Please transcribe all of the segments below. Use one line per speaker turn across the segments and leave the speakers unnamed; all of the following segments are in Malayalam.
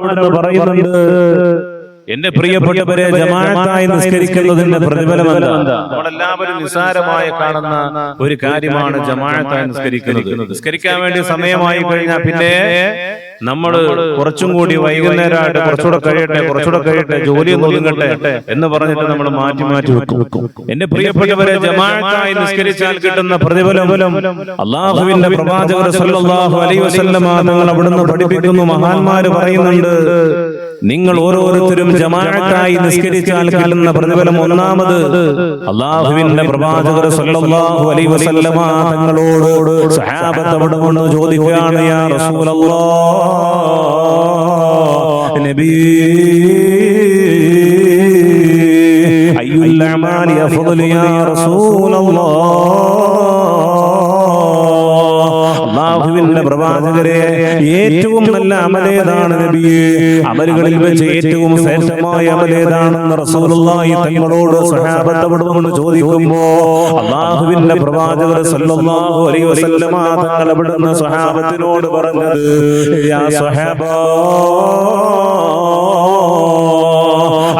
പറയുന്നുണ്ട് എന്റെ പ്രിയപ്പെട്ടവരെ ജമാഅത്തായി നിസ്കരിക്കുന്നതിന്റെ പ്രതിഫലം
നമ്മളെല്ലാവരും നിസ്സാരമായി കാണുന്ന ഒരു കാര്യമാണ് ജമാഅത്തായി
നിസ്കരിക്കുന്നത് നിസ്കരിക്കാൻ വേണ്ടി സമയമായി കഴിഞ്ഞാൽ പിന്നെ നമ്മൾ കുറച്ചും കൂടി വൈകുന്നേരമായിട്ട് കുറച്ചുകൂടെ കഴിയട്ടെ കുറച്ചുകൂടെ കഴിയട്ടെ ജോലി ഒതുങ്ങട്ടെ എന്ന് പറഞ്ഞിട്ട് നമ്മൾ മാറ്റി മാറ്റി വെക്കും എന്റെ പ്രിയപ്പെട്ടവരെ ജമാഅത്തായി നിസ്കരിച്ചാൽ കിട്ടുന്ന പ്രതിഫലം അള്ളാഹുവിന്റെ പ്രവാചകർ സല്ലല്ലാഹു അലൈഹി വസല്ലമ അവിടുന്ന് പഠിപ്പിക്കുന്നു മഹാന്മാര് പറയുന്നുണ്ട് നിങ്ങൾ ഓരോരുത്തരും ജമാഅത്തായി നിസ്കരിച്ചാൽ കിട്ടുന്ന പ്രതിഫലം ഒന്നാമത് അള്ളാഹുവിന്റെ പ്രവാചകർ സല്ലല്ലാഹു അലൈഹി വസല്ലമ തങ്ങളോട് ചോദിക്കുകയാണ് യാ റസൂലല്ലാഹ് അയ്യുൽ റസൂലല്ലാഹ് അള്ളാഹുവിന്റെ പ്രവാചകരെ ഏറ്റവും നല്ല അമലേതാണ് നബിയെ അമലുകളിൽ വെച്ച് ഏറ്റവും ശ്രേഷ്ഠമായ അമലേതാണെന്ന് റസൂലുള്ളാഹി തങ്ങളോട് സഹാബത്തപ്പെടുമെന്ന് ചോദിക്കുമ്പോ അള്ളാഹുവിന്റെ പ്രവാചകർ സല്ലല്ലാഹു അലൈഹി വസല്ലമ തങ്ങൾ സഹാബത്തിനോട് പറഞ്ഞത് യാ സഹാബ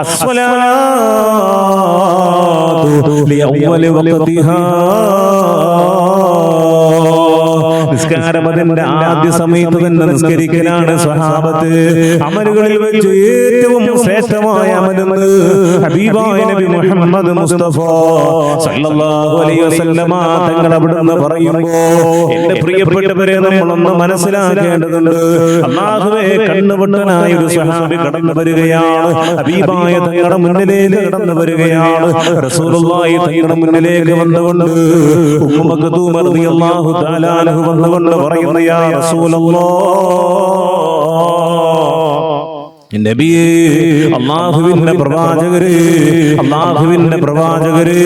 അസ്വലാത്തു ലിയൗവലി വഖതിഹാ നിസ്കാരം ആദ്യ സമയത്ത് തന്നെ നിസ്കരിക്കലാണ് സ്വഹാബത്ത് അമലുകളിൽ വെച്ച് ഏറ്റവും ശ്രേഷ്ഠമായ അമലെന്ന് ഹബീബായ നബി മുഹമ്മദ് മുസ്തഫ സല്ലല്ലാഹു അലൈഹി വസല്ലമ തങ്ങൾ അവിടുന്ന് പറയുമ്പോ എന്റെ പ്രിയപ്പെട്ടവരെ നമ്മളൊന്ന് മനസ്സിലാക്കേണ്ടതുണ്ട് അള്ളാഹുവേ കണ്ണുപൊട്ടനായ ഒരു സ്വഹാബി കടന്നു വരികയാണ് ഹബീബായ തങ്ങളുടെ മുന്നിലേക്ക് കടന്നു വരികയാണ് റസൂലുള്ളാഹി തങ്ങളുടെ മുന്നിലേക്ക് വന്നുകൊണ്ട് ഉമ്മ മഖദൂമ റളിയല്ലാഹു തആല അൻഹു വന്നുകൊണ്ട് പറയുന്നു യാ റസൂലല്ലാഹ് നബിയേ അള്ളാഹുവിന്റെ പ്രവാചകരെ അള്ളാഹുവിന്റെ പ്രവാചകരെ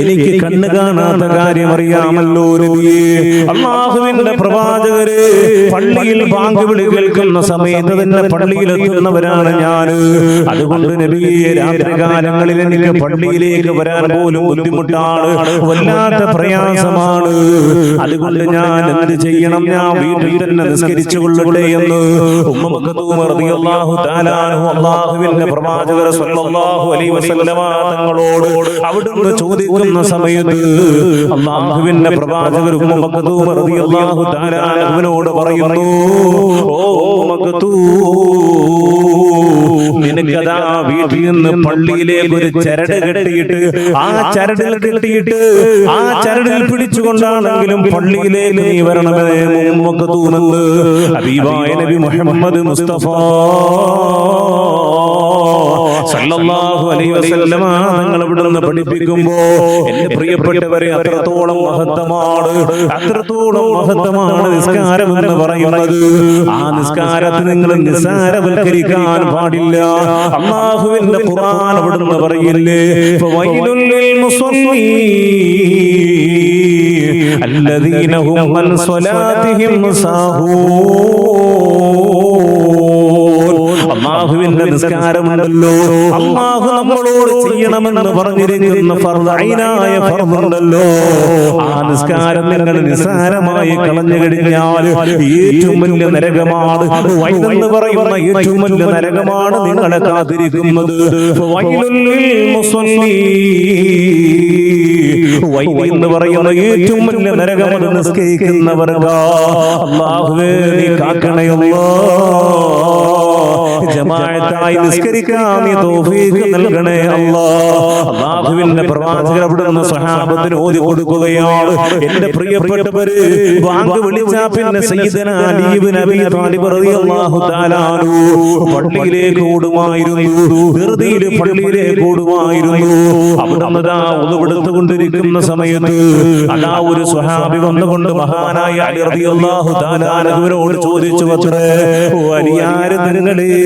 എനിക്ക് കണ്ണ് കാണാത്ത കാര്യം അറിയാമല്ലോ നബിയേ അള്ളാഹുവിന്റെ പ്രവാചകരെ പള്ളിയിൽ ബാങ്ക് വിളി കേൾക്കുന്ന സമയത്ത് തന്നെ പള്ളിയിൽ എത്തുന്നവരാണ് ഞാൻ അതുകൊണ്ട് നബിയെ രാത്രികാലങ്ങളിൽ എനിക്ക് പള്ളിയിലേക്ക് വരാൻ പോലും ബുദ്ധിമുട്ടാണ് വല്ലാത്ത പ്രയാസമാണ് അതുകൊണ്ട് ഞാൻ എന്ത് ചെയ്യണം ഞാൻ വീട്ടിൽ തന്നെ നിസ്കരിച്ചു കൊള്ളട്ടെ എന്ന് ഉമ്മ മക്കത്തും അള്ളാഹുവിന്റെ സല്ലല്ലാഹു അലൈഹി വസല്ലമ തങ്ങളോട് ചോദിക്കുന്ന സമയത്ത് തആല അവനോട് പറയുന്നു ഓ നിനക്കതാ വീട്ടിൽ നിന്ന് പള്ളിയിലേക്ക് ഒരു ചരട് കെട്ടിയിട്ട് ആ ചരടിൽ കെട്ടിയിട്ട് ആ ചരടിൽ പിടിച്ചുകൊണ്ടാണെങ്കിലും പള്ളിയിലേക്ക് നീ വരണമേ മഖ്ദൂം എന്ന് ഹബീബായ നബി മുഹമ്മദ് മുസ്തഫാ സല്ലല്ലാഹു അലൈഹി വസല്ലമ നിങ്ങൾ ഇവിടുന്ന് പഠിപ്പിക്കുമ്പോ എന്റെ പ്രിയപ്പെട്ടവരെ അത്രത്തോളം മഹത്തമാണ് അത്രത്തോളം മഹത്തമാണ് നിസ്കാരം എന്ന് പറയുന്നത് ആ നിസ്കാരത്തെ നിങ്ങൾ നിസ്സാരവൽക്കരിക്കാൻ പാടില്ല അള്ളാഹുവിന്റെ ഖുർആൻ ഇവിടുന്ന് പറയില്ലേ വൈലുൽ മുസല്ലീൻ الذين هم عن صلاتهم അള്ളാഹുവിന്റെ നിസ്കാരമുണ്ടല്ലോ അള്ളാഹു നമ്മളോട് ചെയ്യണമെന്ന് പറഞ്ഞിരിക്കുന്ന ഫർദൈനായ ഫർദുണ്ടല്ലോ ആ നിസ്കാരം നിങ്ങൾ നിസ്സാരമായി കളഞ്ഞു കഴിഞ്ഞാൽ ഏറ്റവും വലിയ നരകമാണ് വൈദെന്ന് പറയുന്ന ഏറ്റവും വലിയ നരകമാണ് നിങ്ങളെ കാത്തിരിക്കുന്നത് എന്ന് പറയുന്ന ഏറ്റവും വലിയ നരകം അത് അള്ളാഹുവേ കാക്കണയുള്ള ജമാഅത്തായി നിസ്കരിക്കാം ഈ തൗഫീഖ് നൽകണേ അല്ലാഹ് അല്ലാഹുവിന്റെ പ്രവാചകർ അവിടെ നിന്ന് സഹാബത്തിന് ഓതി കൊടുക്കുകയാണ് എൻ്റെ പ്രിയപ്പെട്ടവരെ വാങ്ക് വിളിച്ചാ പിന്നെ സയ്യിദന അലി ഇബ്നു അബീ താലിബ് റളിയല്ലാഹു തആല പള്ളിയിലേക്ക് ഓടുമായിരുന്നു ഹൃദയിൽ പള്ളിയിലേക്ക് ഓടുമായിരുന്നു അവിടെ നിന്ന് കൊണ്ടിരിക്കുന്ന സമയത്ത് അതാ ഒരു സ്വഹാബി വന്നുകൊണ്ട് മഹാനായ അലി റളിയല്ലാഹു തആല ചോദിച്ചു അത്രേ വലിയാര് നിങ്ങളേ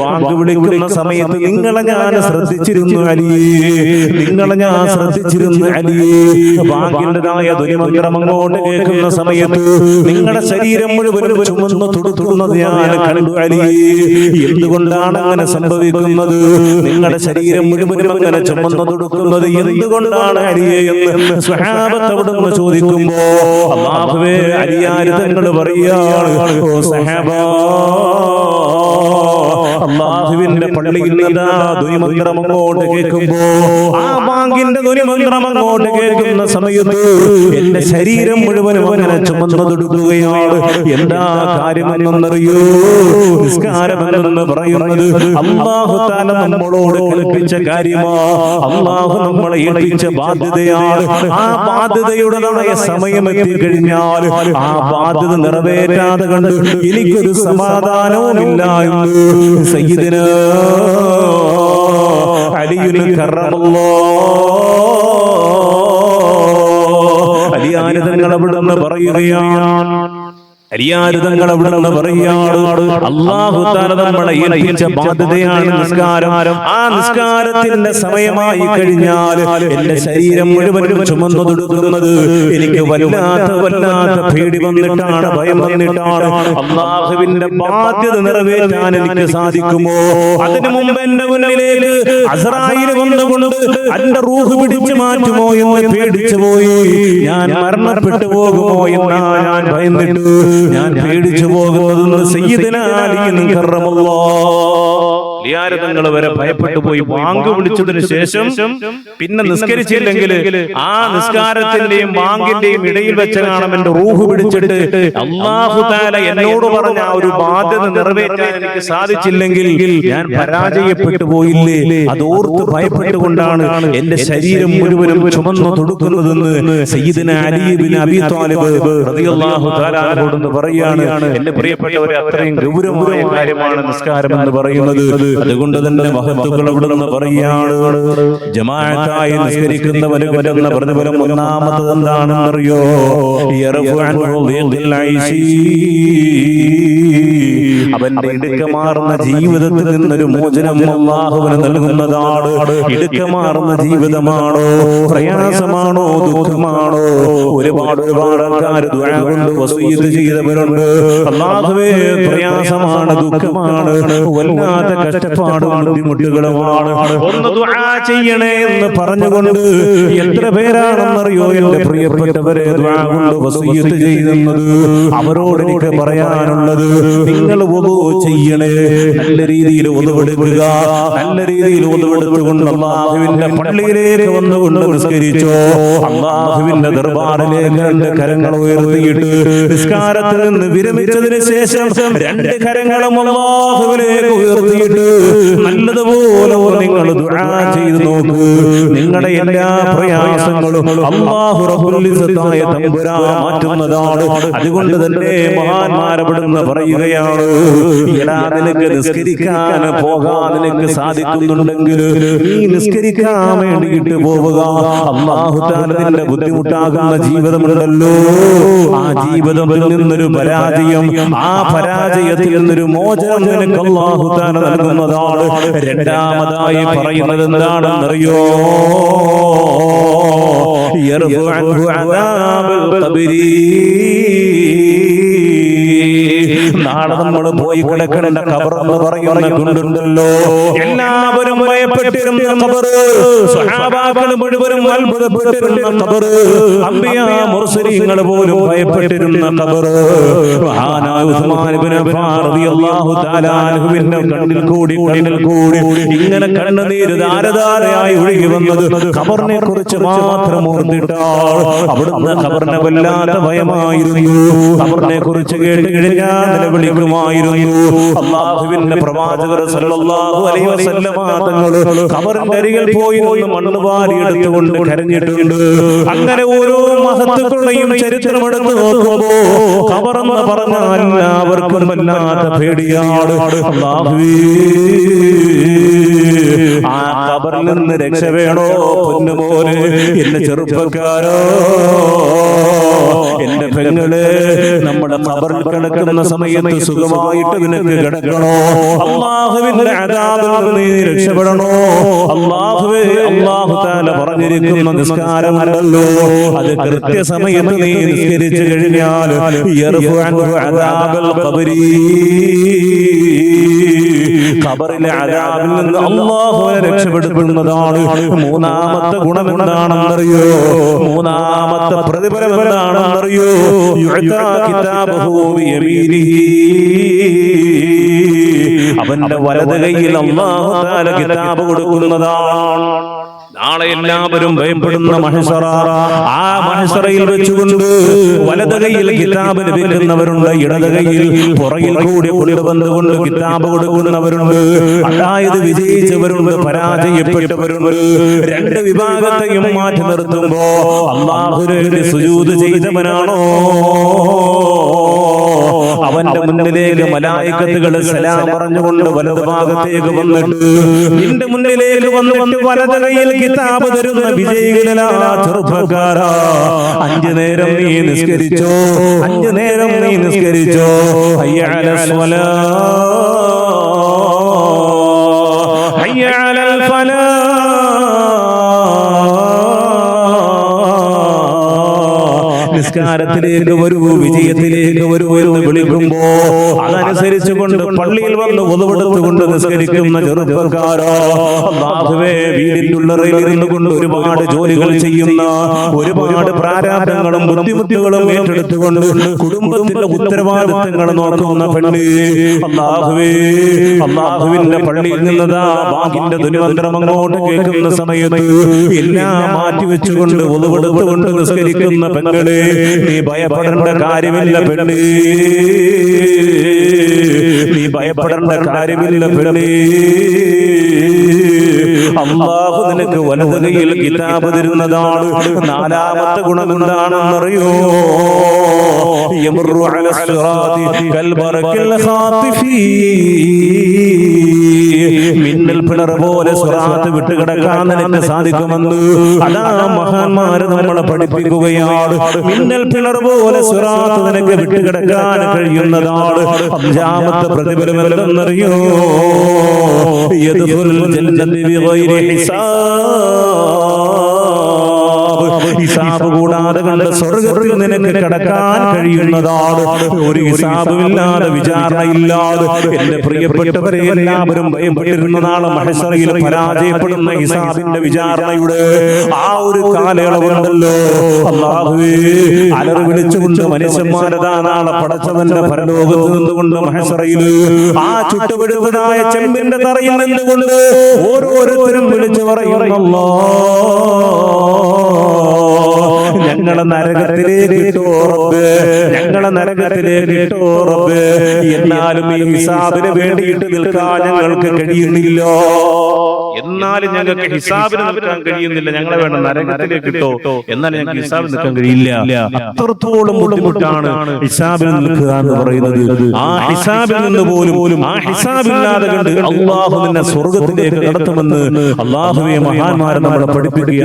വാങ്ക് വിളിക്കുന്ന സമയത്ത് നിങ്ങളെ ഞാൻ ശ്രദ്ധിച്ചിരുന്നു അലിയേ നിങ്ങളെ ഞാൻ ശ്രദ്ധിച്ചിരുന്നു അലിയേ വാങ്കിൻ്റെതായ ധ്വനിമന്ത്രം കേൾക്കുന്ന സമയത്ത് നിങ്ങളുടെ ശരീരം മുഴുവൻ ചുമന്ന് തുടുത്തുന്നത് ഞാൻ കണ്ടു അലിയേ എന്തുകൊണ്ടാണ് അങ്ങനെ സംഭവിക്കുന്നത് നിങ്ങളുടെ ശരീരം മുഴുവനും അങ്ങനെ ചുമന്ന് തുടുക്കുന്നത് എന്തുകൊണ്ടാണ് അലിയേ എന്ന് സ്വഹാബത്തവിടുന്ന് ചോദിക്കുമ്പോ അള്ളാഹുവേ അലിയാരി തങ്ങൾ പറയാണ് ഓ സഹാബാ Edwin Dep പള്ളിയിൽ നിന്ന് ധ്വനിമന്ത്രം അങ്ങോട്ട് കേൾക്കുമ്പോ ആ ബാങ്കിന്റെ ധ്വനിമന്ത്രം അങ്ങോട്ട് കേൾക്കുന്ന സമയത്ത് എന്റെ ശരീരം മുഴുവനും അങ്ങനെ ചുമന്നതൊടുക്കുകയാണ് എന്താ കാര്യമെന്നറിയോ നിസ്കാരമെന്ന് പറയുന്നത് അള്ളാഹു താല നമ്മളോട് കൽപ്പിച്ച കാര്യമാ അള്ളാഹു നമ്മളെ ഏൽപ്പിച്ച ബാധ്യതയാണ് ആ ബാധ്യതയുടനായ സമയം എത്തിക്കഴിഞ്ഞാൽ ആ ബാധ്യത നിറവേറ്റാതെ കണ്ട് എനിക്കൊരു സമാധാനവുമില്ല എന്ന് സയ്യിദിന് അലിയുൽ കറമല്ലോ അലിയാനിതങ്ങൾ അവിടുന്ന് പറയുകയാണ് അരിയാരുതങ്ങൾ അവിടെ നിന്ന് പറയാറ് അള്ളാഹു നമ്മളെ നിസ്കാരം ആ നിസ്കാരത്തിന്റെ സമയമായി കഴിഞ്ഞാൽ എന്റെ ശരീരം മുഴുവനും ചുമന്നു തുടങ്ങുന്നത് എനിക്ക് വല്ലാത്ത വല്ലാത്ത പേടി വന്നിട്ടാണ് ഭയം വന്നിട്ടാണ് അള്ളാഹുവിന്റെ ബാധ്യത നിറവേറ്റാൻ എനിക്ക് സാധിക്കുമോ അതിനു മുമ്പ് എന്റെ മുന്നിലേക്ക് അസറായിൽ വന്നുകൊണ്ട് എന്റെ റൂഹ് പിടിച്ചു മാറ്റുമോ എന്ന് പേടിച്ചു പോയി ഞാൻ മരണപ്പെട്ടു പോകുമോ എന്നാ ഞാൻ ഭയന്നിട്ടു ഞാൻ പേടിച്ചു പോകുന്നത് സയ്യിദിനാലിയും കറമല്ലോ ലിയാരതങ്ങൾ വരെ ഭയപ്പെട്ടു പോയി വാങ്ക് വിളിച്ചതിന് ശേഷം പിന്നെ നിസ്കരിച്ചില്ലെങ്കിൽ ആ നിസ്കാരത്തിന്റെയും വാങ്കിന്റെയും ഇടയിൽ വെച്ചാണ് എന്റെ റൂഹ് പിടിച്ചിട്ട് അള്ളാഹു താല എന്നോട് പറഞ്ഞ ആ ഒരു ബാധ്യത നിറവേറ്റാൻ എനിക്ക് സാധിച്ചില്ലെങ്കിൽ ഞാൻ പരാജയപ്പെട്ടു പോയില്ലേ അതോർത്ത് ഭയപ്പെട്ടുകൊണ്ടാണ് എന്റെ ശരീരം മുഴുവനും ചുമന്നു തൊടുക്കുന്നതെന്ന് സയ്യിദിന അലിബിൻ അബി താലിബ് റളിയല്ലാഹു തആല പറയാണ് എന്റെ പ്രിയപ്പെട്ടവരെ അത്രയും ഗൗരവമായ കാര്യമാണ് നിസ്കാരം എന്ന് പറയുന്നത് അതുകൊണ്ട് തന്നെ മഹത്തുക്കൾ അവിടെ നിന്ന് പറയുകയാണ് ജമാഅത്തായി നിസ്കരിക്കുന്നവന് വരുന്ന പ്രതിഫലം എന്താണെന്ന് അറിയോ അവന്റെ ഇടുക്കമാർന്ന ജീവിതത്തിൽ നിന്നൊരു മോചനം അള്ളാഹുവിന് നൽകുന്നതാണ് ഇടുക്കമാർന്ന ജീവിതമാണോ പ്രയാസമാണോ ദുഃഖമാണോ ഒരുപാട് ഒരുപാട് ആൾക്കാർ കൊണ്ട് വസൂയത് ചെയ്തവരുണ്ട് അള്ളാഹുവേ പ്രയാസമാണ് ദുഃഖമാണ് വല്ലാത്ത കഷ്ടപ്പാടുമാണ് ബുദ്ധിമുട്ടുകളുമാണ് ഒന്ന് ദുആ ചെയ്യണേ എന്ന് പറഞ്ഞുകൊണ്ട് എത്ര പേരാണെന്നറിയോ എന്റെ പ്രിയപ്പെട്ടവരെ ദുആ കൊണ്ട് വസീയത്ത് ചെയ്യുന്നത് അവരോട് എനിക്ക് പറയാനുള്ളത് നിങ്ങൾ ഒതു ചെയ്യണേ നല്ല രീതിയിൽ ഒതുവെടുക്കുക നല്ല രീതിയിൽ ഒതുവെടുത്തുകൊണ്ട് അള്ളാഹുവിന്റെ പള്ളിയിലേക്ക് വന്നുകൊണ്ട് നിസ്കരിച്ചോ അള്ളാഹുവിന്റെ ദർബാറിലേക്ക് രണ്ട് കരങ്ങൾ ഉയർത്തിയിട്ട് നിസ്കാരത്തിൽ നിന്ന് വിരമിച്ചതിന് ശേഷം രണ്ട് കരങ്ങളും അള്ളാഹുവിലേക്ക് ഉയർത്തിയിട്ട് നല്ലതുപോലെ നിങ്ങൾ ചെയ്തു നോക്ക് നിങ്ങളുടെ എല്ലാ പ്രയാസങ്ങളും അള്ളാഹു റബുലിസത്തായ തമ്പുരാ മാറ്റുന്നതാണ് അതുകൊണ്ട് തന്നെ മഹാന്മാരപ്പെടുന്ന പറയുകയാണ് എടാ നിനക്ക് നിസ്കരിക്കാൻ പോകാൻ നിനക്ക് സാധിക്കുന്നുണ്ടെങ്കിൽ നീ നിസ്കരിക്കാൻ വേണ്ടിയിട്ട് പോവുക അള്ളാഹു താലതിന്റെ ബുദ്ധിമുട്ടാകുന്ന ജീവിതമുണ്ടല്ലോ ആ ജീവിതത്തിൽ നിന്നൊരു പരാജയം ആ പരാജയത്തിൽ നിന്നൊരു മോചനം നിനക്ക് അള്ളാഹു താല നൽകുന്ന ഒന്നാമതാണ് രണ്ടാമതായി പറയുന്നത് എന്താണെന്നറിയോ يرفع عنه عذاب القبر നാളെ നമ്മൾ പോയി കിടക്കേണ്ട കബർ എന്ന് എല്ലാവരും ഭയപ്പെട്ടിരുന്ന മുഴുവനും പോലും ഭയപ്പെട്ടിരുന്ന കണ്ണിൽ കൂടി കണ്ണിൽ കൂടി ഇങ്ങനെ കണ്ണുനീര് ധാരധാരയായി ഒഴുകി വന്നത് കുറിച്ച് മാത്രം ഓർന്നിട്ടാൾ അവിടുന്ന് ഖബറിനെ വല്ലാതെ ഭയമായിരുന്നു കബറിനെ കുറിച്ച് കേട്ട് കഴിഞ്ഞാൽ വിളിക്കുമായിരുന്നു അള്ളാഹുവിന്റെ പ്രവാചകർ സല്ലല്ലാഹു അലൈഹി വസല്ലമ തങ്ങൾ ഖബറിന്റെ അരികിൽ പോയി നിന്ന് മണ്ണ് വാരി എടുത്തുകൊണ്ട് കരഞ്ഞിട്ടുണ്ട് അങ്ങനെ ഓരോ മഹത്തുക്കളുടെയും ചരിത്രം എടുത്ത് നോക്കുമ്പോ പറഞ്ഞാൽ എല്ലാവർക്കും പേടിയാണ് അള്ളാഹുവേ ആ കബറിൽ നിന്ന് രക്ഷ വേണോ പൊന്നുപോലെ എന്റെ ചെറുപ്പക്കാരോ എന്റെ പെങ്ങള് നമ്മുടെ കബറിൽ കിടക്കുന്ന സമയത്ത് സുഖമായിട്ട് നിനക്ക് കിടക്കണോ അള്ളാഹുവിന്റെ അതാപത്തിൽ നീ രക്ഷപ്പെടണോ അള്ളാഹുവേ അള്ളാഹു താല പറഞ്ഞിരിക്കുന്ന നിസ്കാരമല്ലോ അത് കൃത്യസമയത്ത് നീ നിസ്കരിച്ചു കഴിഞ്ഞാൽ അതാപൽ കബരീ ഖബറിലെ അലാബിൽ നിന്ന് അള്ളാഹുവിനെ രക്ഷപ്പെടുത്തുന്നതാണ് മൂന്നാമത്തെ ഗുണം എന്താണെന്നറിയോ മൂന്നാമത്തെ പ്രതിഫലം എന്താണെന്നറിയോ അവന്റെ വലത് കയ്യിൽ അള്ളാഹു കിതാബ് കൊടുക്കുന്നതാണ് നാളെ എല്ലാവരും ഭയപ്പെടുന്ന മഹസറ ആ മഹസറയിൽ വെച്ചുകൊണ്ട് വലത് കൈയിൽ കിതാബ് ലഭിക്കുന്നവരുണ്ട് ഇടത് കൈയിൽ പുറകിൽ കൂടി കൊണ്ടുവന്നുകൊണ്ട് കിതാബ് കൊടുക്കുന്നവരുണ്ട് അതായത് വിജയിച്ചവരുണ്ട് പരാജയപ്പെട്ടവരുണ്ട് രണ്ട് വിഭാഗത്തെയും മാറ്റി നിർത്തുമ്പോ അള്ളാഹുരേക്ക് സുജൂത് ചെയ്തവനാണോ അവന്റെ മുന്നിലേക്ക് മലായിക്കത്തുകൾ സലാം പറഞ്ഞുകൊണ്ട് വലതു ഭാഗത്തേക്ക് വന്നിട്ട് നിന്റെ മുന്നിലേക്ക് വന്നുകൊണ്ട് വലത് കയ്യിൽ കിതാബ് തരുന്ന വിജയികളാ ചെറുപ്പക്കാരാ അഞ്ചു നേരം നീ നിസ്കരിച്ചോ അഞ്ചു നേരം നീ നിസ്കരിച്ചോ അയ്യാല സ്വല അയ്യാല ഫല നിസ്കാരത്തിലേക്ക് വരൂ വിജയത്തിലേക്ക് വരൂ എന്ന് വിളിക്കുമ്പോ അതനുസരിച്ച് കൊണ്ട് പള്ളിയിൽ വന്ന് ഉതവെടുത്തുകൊണ്ട് നിസ്കരിക്കുന്ന ചെറുപ്പക്കാരോ നാഥുവേ വീടിന്റെ ഇരുന്നു കൊണ്ട് ഒരുപാട് ജോലികൾ ചെയ്യുന്ന ഒരുപാട് പ്രാരാബ്ദങ്ങളും ബുദ്ധിമുട്ടുകളും ഏറ്റെടുത്തുകൊണ്ട് കുടുംബത്തിന്റെ ഉത്തരവാദിത്തങ്ങൾ നോക്കുന്ന പെണ്ണ് അള്ളാഹുവേ അള്ളാഹുവിന്റെ പള്ളിയിൽ നിന്നതാ ബാഗിന്റെ ദുരിതന്ത്രം അങ്ങോട്ട് കേൾക്കുന്ന സമയത്ത് എല്ലാം മാറ്റിവെച്ചുകൊണ്ട് ഉതവെടുത്തുകൊണ്ട് നിസ്കരിക്കുന്ന പെങ്ങളെ നീ ഭയപ്പെടേണ്ട കാര്യമില്ല പെണ്ണ് നീ ഭയപ്പെടേണ്ട കാര്യമില്ല പെണ്ണ് അമ്മാവ് നിനക്ക് വലതുകയിൽ കിതാബ് തരുന്നതാണ് നാലാമത്തെ ഗുണം എന്താണെന്നറിയോ يمر على الصراط കിണർ പോലെ സ്വറാത്ത് വിട്ടുകിടക്കാൻ നിനക്ക് സാധിക്കുമെന്ന് അതാ മഹാന്മാര് നമ്മളെ പഠിപ്പിക്കുകയാണ് മിന്നൽ പിണർ പോലെ സ്വറാത്ത് നിനക്ക് വിട്ടുകിടക്കാൻ കഴിയുന്നതാണ് അഞ്ചാമത്തെ പ്രതിഫലം എന്തെന്നറിയോ യദുൽ ജന്നതി ബിഗൈരി ഹിസാബ് ഹിസാബ് കൂടാതെ കണ്ട് സ്വർഗത്തിൽ നിനക്ക് കടക്കാൻ കഴിയുന്നതാണ് ഒരു ഹിസാബുമില്ലാതെ വിചാരണയില്ലാതെ എന്റെ പ്രിയപ്പെട്ടവരെ എല്ലാവരും ഭയപ്പെട്ടിരുന്നതാണ് മഹസറയിൽ പരാജയപ്പെടുന്ന ഹിസാബിന്റെ വിചാരണയുടെ ആ ഒരു കാലയളവുണ്ടല്ലോ അള്ളാഹുവേ അലർ വിളിച്ചുകൊണ്ട് മനുഷ്യന്മാരതാനാണ് പടച്ചവന്റെ പരലോകത്ത് നിന്നുകൊണ്ട് മഹസറയിൽ ആ ചുട്ടുപിടുത്തതായ ചെമ്പിന്റെ തറയിൽ നിന്നുകൊണ്ട് ഓരോരുത്തരും വിളിച്ചു പറയുന്നല്ലോ ഞങ്ങളെ ഞങ്ങളെ നരകത്തിലേക്ക് എന്നാലും ഈ ഹിസാബിന് വേണ്ടിയിട്ട് നിൽക്കാൻ ഞങ്ങൾക്ക് കഴിയുന്നില്ലോ എന്നാലും ഞങ്ങൾക്ക് ഹിസാബിന് നിൽക്കാൻ കഴിയുന്നില്ല ഞങ്ങളെ വേണ്ട നരകത്തിലേക്ക് കിട്ടോ എന്നാലും ഞങ്ങൾക്ക് ഹിസാബിന് നിൽക്കാൻ കഴിയില്ല അത്രത്തോളം ബുദ്ധിമുട്ടാണ് ഹിസാബിന് നിൽക്കുക എന്ന് പറയുന്നത് ആ ഹിസാബിൽ നിന്ന് പോലും ആ ഹിസാബില്ലാതെ കണ്ട് അള്ളാഹു നിന്നെ സ്വർഗത്തിലേക്ക് നടത്തുമെന്ന് അള്ളാഹുവെ മഹാന്മാരെ നമ്മളെ പഠിപ്പിക്കുകയാണ്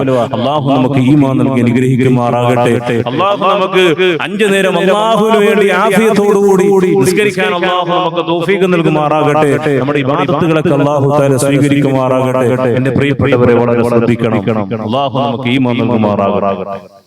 അഞ്ചു അള്ളാഹു നമുക്ക് ഈ മാ നൽകി അനുഗ്രഹിക്കുമാറാകട്ടെ അള്ളാഹു നമുക്ക് അഞ്ചു നേരം അള്ളാഹുവിന് വേണ്ടി ആഫിയത്തോടു കൂടി നിസ്കരിക്കാൻ അള്ളാഹു നമുക്ക് തോഫീക്ക് നൽകുമാറാകട്ടെ നമ്മുടെ ഇബാദത്തുകളൊക്കെ അള്ളാഹു താല സ്വീകരിക്കുമാറാകട്ടെ എന്റെ പ്രിയപ്പെട്ടവരെ വളരെ ശ്രദ്ധിക്കണം അള്ളാഹു നമുക്ക് ഈ മന്ത്രിമാറാകട്ടെ